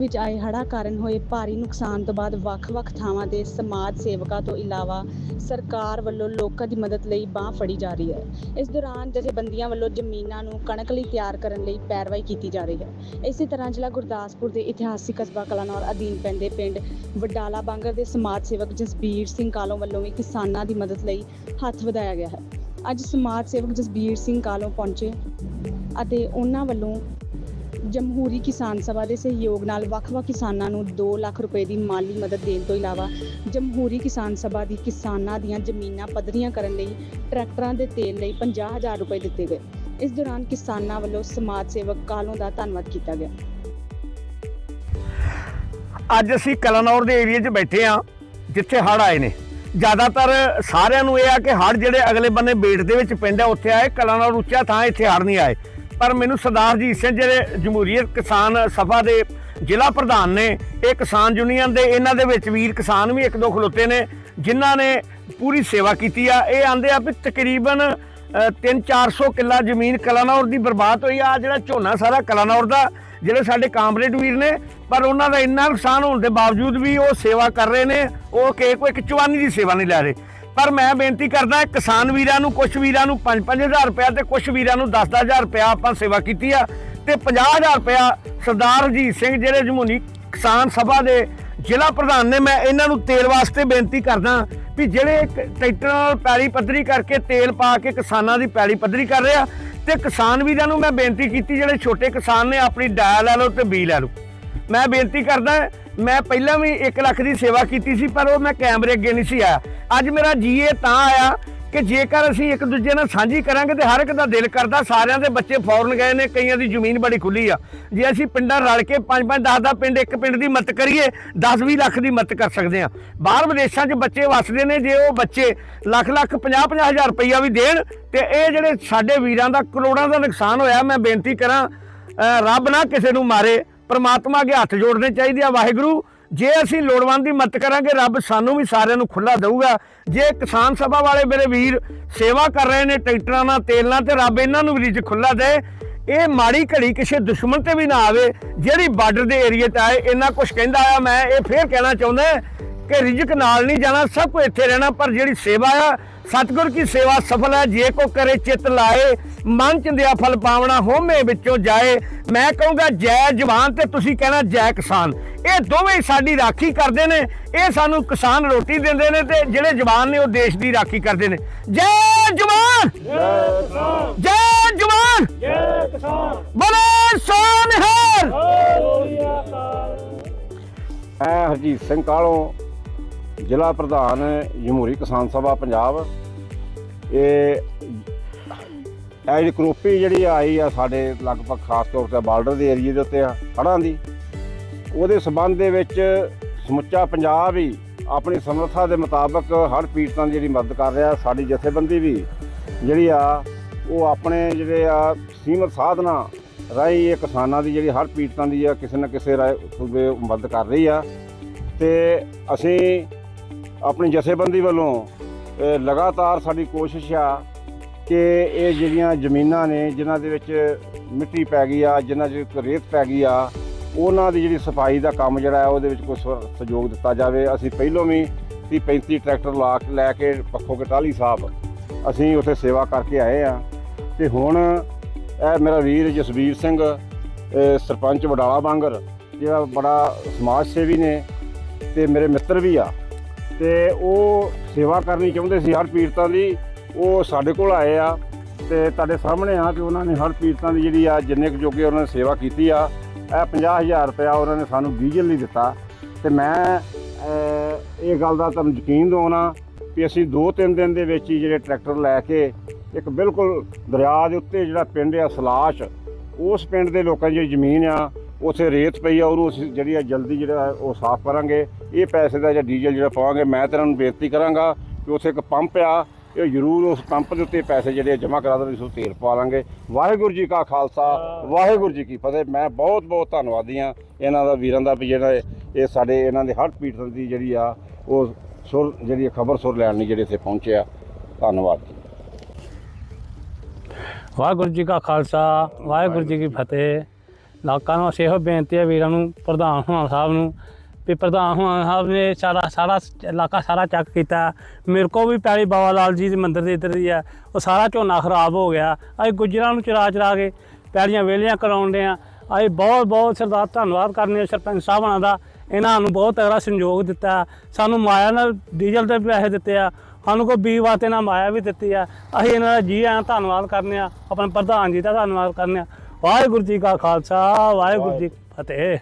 ਵਿੱਚ ਆਏ ਹੜ੍ਹਾਂ ਕਾਰਨ ਹੋਏ ਭਾਰੀ ਨੁਕਸਾਨ ਤੋਂ ਬਾਅਦ ਵੱਖ-ਵੱਖ ਥਾਵਾਂ ਦੇ ਸਮਾਜ ਸੇਵਕਾਂ ਤੋਂ ਇਲਾਵਾ ਸਰਕਾਰ ਵੱਲੋਂ ਲੋਕਾਂ ਦੀ ਮਦਦ ਲਈ ਬਾਹ ਫੜੀ ਜਾ ਰਹੀ ਹੈ। ਇਸ ਦੌਰਾਨ ਜਥੇਬੰਦੀਆਂ ਵੱਲੋਂ ਜ਼ਮੀਨਾਂ ਨੂੰ ਕਣਕ ਲਈ ਤਿਆਰ ਕਰਨ ਲਈ ਪੈਰਵਾਈ ਕੀਤੀ ਜਾ ਰਹੀ ਹੈ। ਇਸੇ ਤਰ੍ਹਾਂ ਜ਼ਿਲ੍ਹਾ ਗੁਰਦਾਸਪੁਰ ਦੇ ਇਤਿਹਾਸਿਕ ਕਸਬਾ ਕਲਾਨੌਰ ਅਧੀਨ ਪੈਂਦੇ ਪਿੰਡ ਵਡਾਲਾ ਬਾਂਗਰ ਦੇ ਸਮਾਜ ਸੇਵਕ ਜਸਬੀਰ ਸਿੰਘ ਕਾਲੋਂ ਵੱਲੋਂ ਵੀ ਕਿਸਾਨਾਂ ਦੀ ਮਦਦ ਲਈ ਹੱਥ ਵਧਾਇਆ ਗਿਆ ਹੈ। ਅੱਜ ਸਮਾਜ ਸੇਵਕ ਜਸਬੀਰ ਸਿੰਘ ਕਾਲੋਂ ਪਹੁੰਚੇ ਅਤੇ ਉਹਨਾਂ ਵੱਲੋਂ ਜਮਹੂਰੀ ਕਿਸਾਨ ਸਭਾ ਦੇ ਸਹਿਯੋਗ ਨਾਲ ਵੱਖ-ਵੱਖ ਕਿਸਾਨਾਂ ਨੂੰ 2 ਲੱਖ ਰੁਪਏ ਦੀ ਮਾਲੀ ਮਦਦ ਦੇਣ ਤੋਂ ਇਲਾਵਾ ਜਮਹੂਰੀ ਕਿਸਾਨ ਸਭਾ ਦੀ ਕਿਸਾਨਾਂ ਦੀਆਂ ਜ਼ਮੀਨਾਂ ਪੱਧਰੀਆਂ ਕਰਨ ਲਈ ਟਰੈਕਟਰਾਂ ਦੇ ਤੇਲ ਲਈ 50000 ਰੁਪਏ ਦਿੱਤੇ ਗਏ। ਇਸ ਦੌਰਾਨ ਕਿਸਾਨਾਂ ਵੱਲੋਂ ਸਮਾਜ ਸੇਵਕ ਕਾਲੋਂ ਦਾ ਧੰਨਵਾਦ ਕੀਤਾ ਗਿਆ। ਅੱਜ ਅਸੀਂ ਕਲਾਨੌਰ ਦੇ ਏਰੀਆ 'ਚ ਬੈਠੇ ਆ ਜਿੱਥੇ ਹੜ੍ਹ ਆਏ ਨੇ। ਜ਼ਿਆਦਾਤਰ ਸਾਰਿਆਂ ਨੂੰ ਇਹ ਆ ਕਿ ਹੜ੍ਹ ਜਿਹੜੇ ਅਗਲੇ ਬੰਨੇ ਬੇਟ ਦੇ ਵਿੱਚ ਪਿੰਡ ਹੈ ਉੱਥੇ ਆਏ। ਕਲਾਨੌਰ ਉੱਚਾ ਥਾਂ, ਇੱਥੇ ਹੜ੍ਹ ਨਹੀਂ ਆਏ। ਪਰ ਮੈਨੂੰ ਸਰਦਾਰ ਜੀ ਸਿੰਘ ਜਿਹੜੇ ਜਮਹੂਰੀਅਤ ਕਿਸਾਨ ਸਭਾ ਦੇ ਜ਼ਿਲ੍ਹਾ ਪ੍ਰਧਾਨ ਨੇ, ਇਹ ਕਿਸਾਨ ਯੂਨੀਅਨ ਦੇ, ਇਹਨਾਂ ਦੇ ਵਿੱਚ ਵੀਰ ਕਿਸਾਨ ਵੀ ਇੱਕ ਦੋ ਖਲੋਤੇ ਨੇ, ਜਿਨ੍ਹਾਂ ਨੇ ਪੂਰੀ ਸੇਵਾ ਕੀਤੀ ਆ। ਇਹ ਆਂਦੇ ਆ ਵੀ ਤਕਰੀਬਨ 3-400 ਕਿੱਲਾ ਜ਼ਮੀਨ ਕਲਾਨੌਰ ਦੀ ਬਰਬਾਦ ਹੋਈ ਆ। ਆਹ ਜਿਹੜਾ ਝੋਨਾ ਸਾਰਾ ਕਲਾਨੌਰ ਦਾ, ਜਿਹੜੇ ਸਾਡੇ ਕਾਮਰੇਡ ਵੀਰ ਨੇ, ਪਰ ਉਹਨਾਂ ਦਾ ਇੰਨਾ ਨੁਕਸਾਨ ਹੋਣ ਦੇ ਬਾਵਜੂਦ ਵੀ ਉਹ ਸੇਵਾ ਕਰ ਰਹੇ ਨੇ, ਉਹ ਕਿ ਕੋਈ ਇੱਕ ਚਵਾਨੀ ਦੀ ਸੇਵਾ ਨਹੀਂ ਲੈ ਰਹੇ। ਪਰ ਮੈਂ ਬੇਨਤੀ ਕਰਦਾ, ਕਿਸਾਨ ਵੀਰਾਂ ਨੂੰ ਕੁਝ ਵੀਰਾਂ ਨੂੰ 5-5000 ਰੁਪਇਆ ਤੇ ਕੁਝ ਵੀਰਾਂ ਨੂੰ 10-10000 ਰੁਪਇਆ ਆਪਾਂ ਸੇਵਾ ਕੀਤੀ ਆ ਤੇ 50000 ਰੁਪਇਆ ਸਰਦਾਰ ਰਜੀਤ ਸਿੰਘ ਜਿਹੜੇ ਜਮੂਨੀ ਕਿਸਾਨ ਸਭਾ ਦੇ ਜ਼ਿਲ੍ਹਾ ਪ੍ਰਧਾਨ ਨੇ, ਮੈਂ ਇਹਨਾਂ ਨੂੰ ਤੇਲ ਵਾਸਤੇ ਬੇਨਤੀ ਕਰਦਾ ਵੀ ਜਿਹੜੇ ਇੱਕ ਟਰੈਕਟਰ ਨਾਲ ਪੈਲੀ ਪੱਧਰੀ ਕਰਕੇ ਤੇਲ ਪਾ ਕੇ ਕਿਸਾਨਾਂ ਦੀ ਪੈਲੀ ਪੱਧਰੀ ਕਰ ਰਿਹਾ ਆ ਤੇ ਕਿਸਾਨ ਵੀਰਾਂ ਨੂੰ ਮੈਂ ਬੇਨਤੀ ਕੀਤੀ, ਜਿਹੜੇ ਛੋਟੇ ਕਿਸਾਨ ਨੇ ਆਪਣੀ ਡਾਇਆ ਲੈ ਲਓ ਤੇ ਬੀ ਲੈ ਲਓ। ਮੈਂ ਬੇਨਤੀ ਕਰਦਾ ਮੈਂ ਪਹਿਲਾਂ ਵੀ 1 ਲੱਖ ਦੀ ਸੇਵਾ ਕੀਤੀ ਸੀ, ਪਰ ਉਹ ਮੈਂ ਕੈਮਰੇ ਅੱਗੇ ਨਹੀਂ ਸੀ ਆਇਆ। ਅੱਜ ਮੇਰਾ ਜੀਏ ਤਾਂ ਆਇਆ ਕਿ ਜੇਕਰ ਅਸੀਂ ਇੱਕ ਦੂਜੇ ਨਾਲ ਸਾਂਝੀ ਕਰਾਂਗੇ ਤੇ ਹਰ ਇੱਕ ਦਾ ਦਿਲ ਕਰਦਾ ਸਾਰਿਆਂ ਦੇ ਬੱਚੇ ਫੌਰਨ ਗਏ ਨੇ, ਕਈਆਂ ਦੀ ਜ਼ਮੀਨ ਬੜੀ ਖੁੱਲੀ ਆ। ਜੇ ਅਸੀਂ ਪਿੰਡਾਂ ਰਲ ਕੇ 5-5 10-10 ਪਿੰਡ, ਇੱਕ ਪਿੰਡ ਦੀ ਮਦਦ ਕਰੀਏ 10-20 ਲੱਖ ਦੀ ਮਦਦ ਕਰ ਸਕਦੇ ਆ। ਬਾਹਰ ਵਿਦੇਸ਼ਾਂ 'ਚ ਬੱਚੇ ਵਸਦੇ ਨੇ, ਜੇ ਉਹ ਬੱਚੇ ਲੱਖ ਲੱਖ 50-50 ਹਜ਼ਾਰ ਰੁਪਈਆ ਵੀ ਦੇਣ ਤੇ ਇਹ ਜਿਹੜੇ ਸਾਡੇ ਵੀਰਾਂ ਦਾ ਕਰੋੜਾਂ ਦਾ ਨੁਕਸਾਨ ਹੋਇਆ, ਮੈਂ ਬੇਨਤੀ ਕਰਾਂ ਰੱਬ ਨਾ ਕਿਸੇ ਨੂੰ ਮਾਰੇ। ਪਰਮਾਤਮਾ ਅੱਗੇ ਹੱਥ ਜੋੜਨੇ ਚਾਹੀਦੇ ਆ ਵਾਹਿਗੁਰੂ। ਜੇ ਅਸੀਂ ਲੋੜਵੰਦ ਦੀ ਮਦਦ ਕਰਾਂਗੇ, ਰੱਬ ਸਾਨੂੰ ਵੀ ਸਾਰਿਆਂ ਨੂੰ ਖੁੱਲਾ ਦੇਊਗਾ। ਜੇ ਕਿਸਾਨ ਸਭਾ ਵਾਲੇ ਮੇਰੇ ਵੀਰ ਸੇਵਾ ਕਰ ਰਹੇ ਨੇ ਟਰੈਕਟਰਾਂ ਨਾਲ, ਤੇਲ ਨਾਲ ਤੇ, ਰੱਬ ਇਹਨਾਂ ਨੂੰ ਵੀ ਰਿਜ ਖੁੱਲਾ ਦੇ। ਇਹ ਮਾੜੀ ਘੜੀ ਕਿਸੇ ਦੁਸ਼ਮਣ ਤੇ ਵੀ ਨਾ ਆਵੇ। ਜਿਹੜੀ ਬਾਰਡਰ ਦੇ ਏਰੀਏ 'ਤੇ ਆਏ, ਇੰਨਾ ਕੁਝ ਕਹਿੰਦਾ ਆ, ਮੈਂ ਇਹ ਫੇਰ ਕਹਿਣਾ ਚਾਹੁੰਦਾ ਕਿ ਰਿਜਕ ਨਾਲ ਨਹੀਂ ਜਾਣਾ, ਸਭ ਕੁਝ ਇੱਥੇ ਰਹਿਣਾ, ਪਰ ਜਿਹੜੀ ਸੇਵਾ ਆ ਸਤਿਗੁਰ ਕੀ ਸੇਵਾ ਸਫਲ ਹੈ ਜੇ ਕੋ ਕਰੇ ਚਿਤ ਲਾਏ ਮਨ ਚੰਦਿਆ ਫਲ ਪਾਵਣਾ ਹੋਮੇ ਵਿੱਚੋਂ ਜਾਏ। ਮੈਂ ਕਹੂੰਗਾ ਜੈ ਜਵਾਨ ਤੇ ਤੁਸੀਂ ਕਹਿਣਾ ਜੈ ਕਿਸਾਨ। ਇਹ ਦੋਵੇਂ ਹੀ ਸਾਡੀ ਰਾਖੀ ਕਰਦੇ ਨੇ। ਇਹ ਸਾਨੂੰ ਕਿਸਾਨ ਰੋਟੀ ਦਿੰਦੇ ਨੇ ਤੇ ਜਿਹੜੇ ਜਵਾਨ ਨੇ ਉਹ ਦੇਸ਼ ਦੀ ਰਾਖੀ ਕਰਦੇ ਨੇ। ਜੈ ਜਵਾਨ! ਜੈ ਜਵਾਨ! ਜੈ ਕਿਸਾਨ! ਬੋਲੇ ਸੋਨਹਰ! ਮੈਂ ਹਰਜੀਤ ਸਿੰਘ ਕਾਲੋਂ ਜ਼ਿਲ੍ਹਾ ਪ੍ਰਧਾਨ ਜਮਹੂਰੀ ਕਿਸਾਨ ਸਭਾ ਪੰਜਾਬ। ਇਹ ਐਜ ਕਰੋਪੀ ਜਿਹੜੀ ਆਈ ਆ ਸਾਡੇ ਲਗਭਗ ਖਾਸ ਤੌਰ ਤੇ ਬਾਰਡਰ ਦੇ ਏਰੀਏ ਦੇ ਉੱਤੇ ਆ, ਹੜ੍ਹਾਂ ਦੀ। ਉਹਦੇ ਸਬੰਧ ਦੇ ਵਿੱਚ ਸਮੁੱਚਾ ਪੰਜਾਬ ਹੀ ਆਪਣੀ ਸਮਰੱਥਾ ਦੇ ਮੁਤਾਬਕ ਹਰ ਪੀੜਤਾਂ ਦੀ ਜਿਹੜੀ ਮਦਦ ਕਰ ਰਿਹਾ, ਸਾਡੀ ਜਥੇਬੰਦੀ ਵੀ ਜਿਹੜੀ ਆ, ਉਹ ਆਪਣੇ ਜਿਹੜੇ ਆ ਸੀਮਤ ਸਾਧਨਾ ਰਾਹੀਂ ਇਹ ਕਿਸਾਨਾਂ ਦੀ ਜਿਹੜੀ ਹਰ ਪੀੜਤਾਂ ਦੀ ਆ, ਕਿਸੇ ਨਾ ਕਿਸੇ ਰਾਹੀਂ ਸੂਬੇ ਮਦਦ ਕਰ ਰਹੀ ਆ। ਤੇ ਅਸੀਂ ਆਪਣੀ ਜਥੇਬੰਦੀ ਵੱਲੋਂ ਲਗਾਤਾਰ ਸਾਡੀ ਕੋਸ਼ਿਸ਼ ਆ ਕਿ ਇਹ ਜਿਹੜੀਆਂ ਜ਼ਮੀਨਾਂ ਨੇ, ਜਿਨ੍ਹਾਂ ਦੇ ਵਿੱਚ ਮਿੱਟੀ ਪੈ ਗਈ ਆ, ਜਿਨ੍ਹਾਂ 'ਚ ਰੇਤ ਪੈ ਗਈ ਆ, ਉਹਨਾਂ ਦੀ ਜਿਹੜੀ ਸਫ਼ਾਈ ਦਾ ਕੰਮ ਜਿਹੜਾ ਹੈ, ਉਹਦੇ ਵਿੱਚ ਕੋਈ ਸਹ- ਸਹਿਯੋਗ ਦਿੱਤਾ ਜਾਵੇ। ਅਸੀਂ ਪਹਿਲੋਂ ਵੀ 30 35 ਟਰੈਕਟਰ ਲਾ ਕੇ, ਲੈ ਕੇ ਪੱਖੋ ਕਟਾਲੀ ਸਾਹਿਬ ਅਸੀਂ ਉੱਥੇ ਸੇਵਾ ਕਰਕੇ ਆਏ ਆ। ਤੇ ਹੁਣ ਇਹ ਮੇਰਾ ਵੀਰ ਜਸਵੀਰ ਸਿੰਘ ਸਰਪੰਚ ਵਡਾਲਾ ਬਾਂਗਰ, ਜਿਹੜਾ ਬੜਾ ਸਮਾਜ ਸੇਵੀ ਨੇ, ਤੇ ਮੇਰੇ ਮਿੱਤਰ ਵੀ ਆ। ਤੇ ਉਹ ਸੇਵਾ ਕਰਨੀ ਚਾਹੁੰਦੇ ਸੀ ਹਰ ਪੀੜਤਾਂ ਦੀ, ਉਹ ਸਾਡੇ ਕੋਲ ਆਏ ਆ ਤੇ ਤੁਹਾਡੇ ਸਾਹਮਣੇ ਆ ਕਿ ਉਹਨਾਂ ਨੇ ਹਰ ਪੀੜਤਾਂ ਦੀ ਜਿਹੜੀ ਆ ਜਿੰਨੇ ਕੁ ਜੋਗੇ ਉਹਨਾਂ ਨੇ ਸੇਵਾ ਕੀਤੀ ਆ, ਇਹ 50000 ਰੁਪਇਆ ਉਹਨਾਂ ਨੇ ਸਾਨੂੰ ਡੀਜ਼ਲ ਨਹੀਂ ਦਿੱਤਾ। ਤੇ ਮੈਂ ਇਹ ਗੱਲ ਦਾ ਤੁਹਾਨੂੰ ਯਕੀਨ ਦਿਵਾਉਣਾ ਕਿ ਅਸੀਂ 2-3 ਦਿਨ ਦੇ ਵਿੱਚ ਹੀ ਜਿਹੜੇ ਟਰੈਕਟਰ ਲੈ ਕੇ ਇੱਕ ਬਿਲਕੁਲ ਦਰਿਆ ਦੇ ਉੱਤੇ ਜਿਹੜਾ ਪਿੰਡ ਆ ਸਲਾਸ਼, ਉਸ ਪਿੰਡ ਦੇ ਲੋਕਾਂ ਦੀ ਜ਼ਮੀਨ ਆ, ਉਥੇ ਰੇਤ ਪਈ ਆ, ਉਹਨੂੰ ਅਸੀਂ ਜਿਹੜੀ ਆ ਜਲਦੀ ਜਿਹੜਾ ਉਹ ਸਾਫ਼ ਕਰਾਂਗੇ। ਇਹ ਪੈਸੇ ਦਾ ਜਾਂ ਡੀਜ਼ਲ ਜਿਹੜਾ ਪਾਵਾਂਗੇ ਮੈਂ ਤੇਰਾਂ ਨੂੰ ਬੇਨਤੀ ਕਰਾਂਗਾ ਕਿ ਉਥੇ ਇੱਕ ਪੰਪ ਆ ਇਹ ਜ਼ਰੂਰ ਉਸ ਪੰਪ ਦੇ ਉੱਤੇ ਪੈਸੇ ਜਿਹੜੇ ਜਮ੍ਹਾਂ ਕਰਾ ਦੇਣ ਉਸ ਤੇਲ ਪਵਾ ਲਾਂਗੇ। ਵਾਹਿਗੁਰੂ ਜੀ ਕਾ ਖਾਲਸਾ ਵਾਹਿਗੁਰੂ ਜੀ ਕੀ ਫਤਿਹ। ਮੈਂ ਬਹੁਤ ਬਹੁਤ ਧੰਨਵਾਦੀ ਆ ਇਹਨਾਂ ਦਾ ਵੀਰਾਂ ਦਾ ਵੀ ਜਿਹੜਾ ਇਹ- ਸਾਡੇ ਇਹਨਾਂ ਦੇ ਹਰ ਪੀੜਤ ਦੀ ਜਿਹੜੀ ਆ ਉਹ ਸੁਰ ਜਿਹੜੀ ਖਬਰ ਸੁਰ ਲੈਣ ਲਈ ਜਿਹੜੇ ਇੱਥੇ ਪਹੁੰਚੇ ਆ। ਧੰਨਵਾਦ ਵਾਹਿਗੁਰੂ ਜੀ ਕਾ ਖਾਲਸਾ ਵਾਹਿਗੁਰੂ ਜੀ ਕੀ ਫਤਿਹ। ਲੋਕਾਂ ਨੂੰ ਅਸੀਂ ਇਹੋ ਬੇਨਤੀ ਹੈ ਵੀਰਾਂ ਨੂੰ ਪ੍ਰਧਾਨ ਹੋਣਾ ਸਾਹਿਬ ਨੂੰ ਵੀ ਪ੍ਰਧਾਨ ਹੋਣਾ ਸਾਹਿਬ ਨੇ ਸਾਰਾ ਸਾਰਾ ਇਲਾਕਾ ਸਾਰਾ ਚੈੱਕ ਕੀਤਾ। ਮੇਰੇ ਕੋ ਵੀ ਪੈਲੀ ਬਾਬਾ ਲਾਲ ਜੀ ਦੇ ਮੰਦਿਰ ਦੇ ਇੱਧਰ ਦੀ ਆ। ਉਹ ਸਾਰਾ ਝੋਨਾ ਖਰਾਬ ਹੋ ਗਿਆ। ਅਸੀਂ ਗੁੱਜਰਾਂ ਨੂੰ ਚਰਾ ਚਰਾ ਕੇ ਪੈਲੀਆਂ ਵੇਲੀਆਂ ਕਰਾਉਂਦੇ ਆ। ਅਸੀਂ ਬਹੁਤ ਬਹੁਤ ਸਰਦਾਰ ਧੰਨਵਾਦ ਕਰਨੇ ਆ ਸਰਪੰਚ ਸਾਹਿਬਾਂ ਦਾ। ਇਹਨਾਂ ਨੂੰ ਬਹੁਤ ਤਗੜਾ ਸੰਯੋਗ ਦਿੱਤਾ। ਸਾਨੂੰ ਮਾਇਆ ਨਾਲ ਡੀਜ਼ਲ ਦੇ ਪੈਸੇ ਦਿੱਤੇ ਆ। ਸਾਨੂੰ ਕੋਈ ਬੀ ਵਾਸਤੇ ਨਾਲ ਮਾਇਆ ਵੀ ਦਿੱਤੀ ਆ। ਅਸੀਂ ਇਹਨਾਂ ਦਾ ਜੀ ਆਇਆਂ ਧੰਨਵਾਦ ਕਰਨੇ ਆ। ਆਪਣੇ ਪ੍ਰਧਾਨ ਜੀ ਦਾ ਧੰਨਵਾਦ ਕਰਨੇ ਆ। ਵਾਹਿਗੁਰੂ ਜੀ ਕਾ ਖਾਲਸਾ, ਵਾਹਿਗੁਰੂ ਜੀ ਫਤਿਹ।